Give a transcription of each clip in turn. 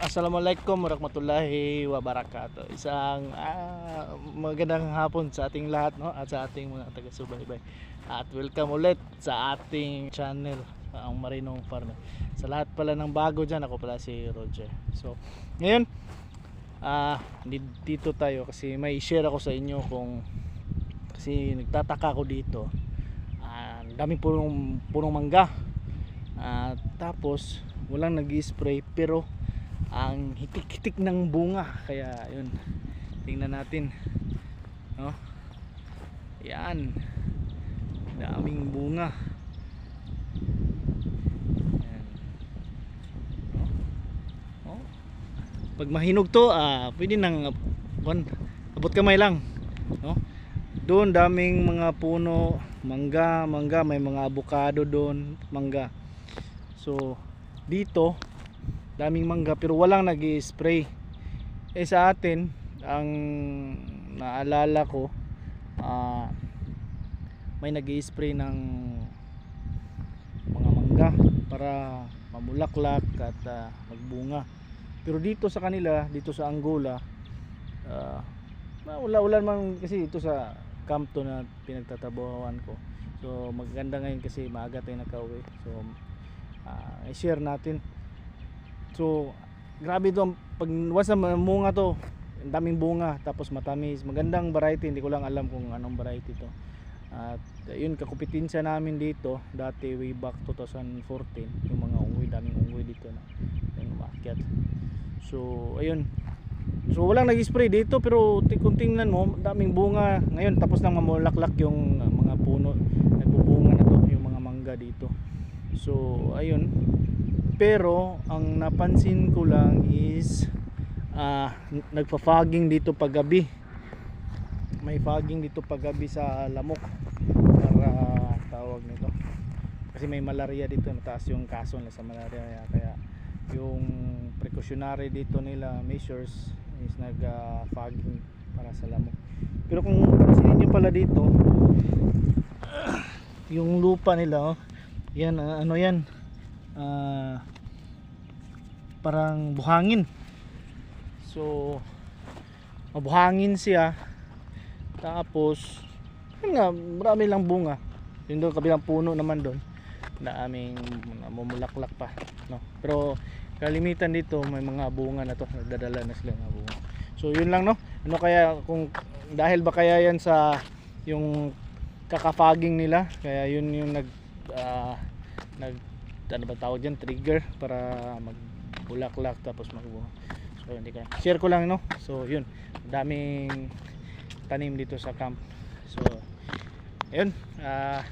Assalamualaikum warahmatullahi wabarakatuh. Isang ah, magandang hapon sa ating lahat no at sa ating mga taga-subaybay. At welcome ulit sa ating channel ang Marinong Farmer. Sa lahat pala ng bago diyan, ako pala si Roger. So, ngayon ah dito tayo kasi may share ako sa inyo kung kasi nagtataka ako dito. Ah, daming punong punong mangga. Ah, tapos walang nag-spray pero ang hitik-hitik ng bunga. Kaya yun. Tingnan natin. No? Yan. Daming bunga. Yan. No? Oh. pag mahinog to ah pwede nang one, abot kamay lang. No? Doon daming mga puno mangga mangga may mga avocado doon mangga. So dito daming mangga pero walang nag spray eh sa atin ang naalala ko ah, may nag spray ng mga mangga para mamulaklak at ah, magbunga. Pero dito sa kanila dito sa Angola ah, wala-wala man kasi ito sa camp to na pinagtatabuhan ko. So maganda ngayon kasi maaga tayo nakauwi. So ah, i-share natin So, grabe to. Pag once na munga to, ang daming bunga, tapos matamis. Magandang variety, hindi ko lang alam kung anong variety to. At yun, kakupitinsya namin dito, dati way back 2014, yung mga unggoy, daming unggoy dito na yung umakyat. So, ayun. So, walang nag-spray dito, pero kung tingnan mo, daming bunga. Ngayon, tapos nang mamulaklak yung uh, mga puno. Nagbubunga na to, yung mga mangga dito. So, ayun pero ang napansin ko lang is ah, n- nagpa-fogging dito pag gabi may fogging dito pag gabi sa lamok. Para tawag nito. Kasi may malaria dito mataas yung kaso nila sa malaria. Kaya yung precautionary dito nila measures is nag ah, fogging para sa lamok. Pero kung pansinin nyo pala dito yung lupa nila oh, yan ah, ano yan ah, parang buhangin. So mabuhangin siya. Tapos yun nga marami lang bunga. Yun doon kabilang puno naman doon. Na aming mamulaklak pa no? Pero kalimitan dito may mga bunga na to. Nagdadala na sila ng bunga. So yun lang no? Ano kaya kung dahil ba kaya yan sa yung kakafaging nila? Kaya yun yung nag ah, nag ano ba tawag dyan? Trigger para magbulaklak tapos magbunga so hindi kaya share ko lang no? So yun. Daming tanim dito sa camp. So yun. Ah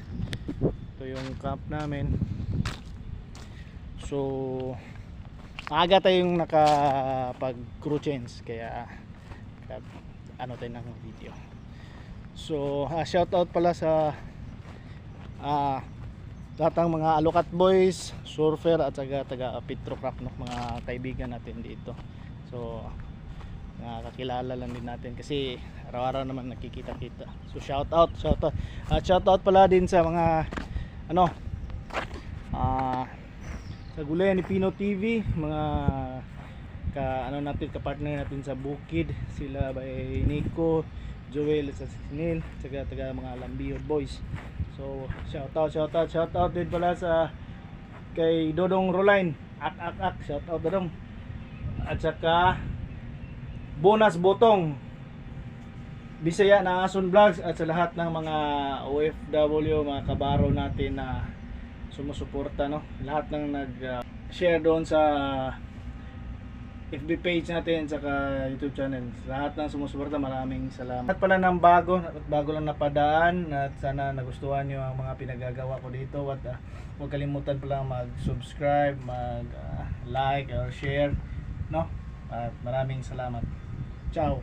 ito yung camp namin. So aga tayong nakapag crew change kaya ano tayo ng video. So ah, shout out pala sa ah lahat mga Alukat Boys, Surfer at saka taga Petrocraft no, mga kaibigan natin dito. So nakakilala lang din natin kasi araw-araw naman nakikita-kita. So shout out, shout out. At shout out pala din sa mga ano ah sa gulayan ni Pino TV, mga ka ano natin ka-partner natin sa Bukid, sila by Nico, Joel at sa Sinil, saka taga mga Lambio Boys. So, shout out, shout out, shout out din pala sa kay Dodong Roline. Ak ak ak, shout out Dodong. At saka Bonus Botong. Bisaya na Ason Vlogs at sa lahat ng mga OFW, mga kabaro natin na sumusuporta no. Lahat ng nag uh, share doon sa FB page natin saka YouTube channel. Lahat ng sumusuporta, maraming salamat. At pala ng bago, bago lang napadaan at sana nagustuhan niyo ang mga pinagagawa ko dito at ah, huwag kalimutan pala mag-subscribe, mag-like or share, no? At maraming salamat. Ciao.